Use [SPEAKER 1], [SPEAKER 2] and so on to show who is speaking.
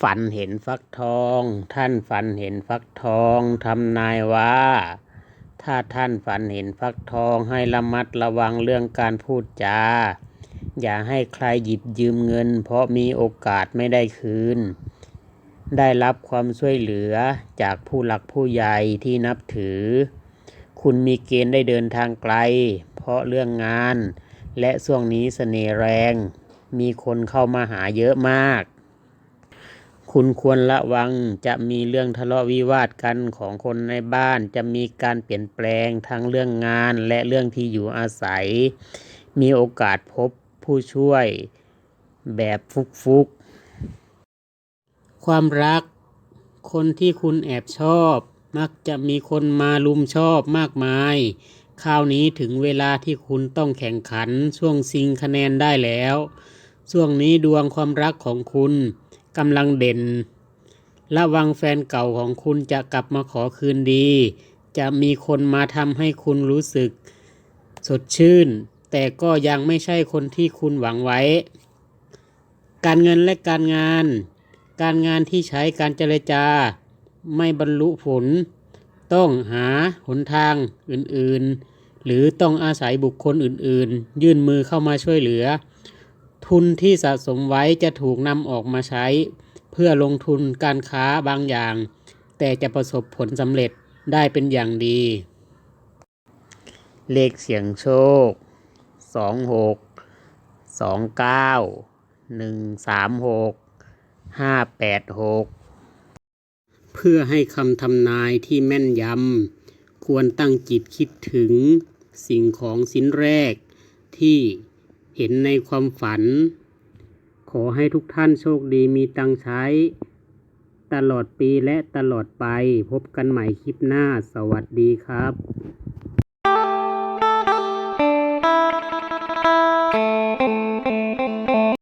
[SPEAKER 1] ฝันเห็นฟักทอง ท่านฝันเห็นฟักทองทำนายว่า ถ้าท่านฝันเห็นฟักทองให้ระมัดระวังเรื่องการพูดจา อย่าให้ใครหยิบยืมเงิน เพราะมีโอกาสไม่ได้คืน ได้รับความช่วยเหลือจากผู้หลักผู้ใหญ่ที่นับถือ คุณมีเกณฑ์ได้เดินทางไกล เพราะเรื่องงาน และช่วงนี้เสน่ห์แรง มีคนเข้ามาหาเยอะมาก คุณควรระวังจะมีเรื่องทะเลาะวิวาทกันของคนในบ้าน จะมีการเปลี่ยนแปลงทั้งเรื่องงานและเรื่องที่อยู่อาศัย มีโอกาสพบผู้ช่วยแบบฟุกๆ ความรัก คนที่คุณแอบชอบ มักจะมีคนมาลุมชอบมากมาย คราวนี้ถึงเวลาที่คุณต้องแข่งขันช่วงชิงคะแนนได้แล้ว ช่วงนี้ดวงความรักของคุณ กำลังเด่น ระวังแฟนเก่าของคุณจะกลับมาขอคืนดี จะมีคนมาทำให้คุณรู้สึก สดชื่น แต่ก็ยังไม่ใช่คนที่คุณหวังไว้ การเงินและการงาน การงานที่ใช้การเจรจา ไม่บรรลุผล ต้องหาหนทางอื่นๆ หรือต้องอาศัยบุคคลอื่นๆ ยื่นมือเข้ามาช่วยเหลือ ทุนที่สะสมไว้จะถูกนำออกมาใช้ เพื่อลงทุนการค้าบางอย่าง แต่จะประสบผลสำเร็จได้เป็นอย่างดี เลขเสียงโชคสองหกสองเก้าหนึ่งสามหกห้าแปดหกเพื่อให้คำทำนายที่แม่นยำ ควรตั้งจิตคิดถึงสิ่งของชิ้นแรกที่ เห็นในความฝัน ขอให้ทุกท่านโชคดีมีตังใช้ ตลอดปีและตลอดไปพบกันใหม่คลิปหน้าสวัสดีครับ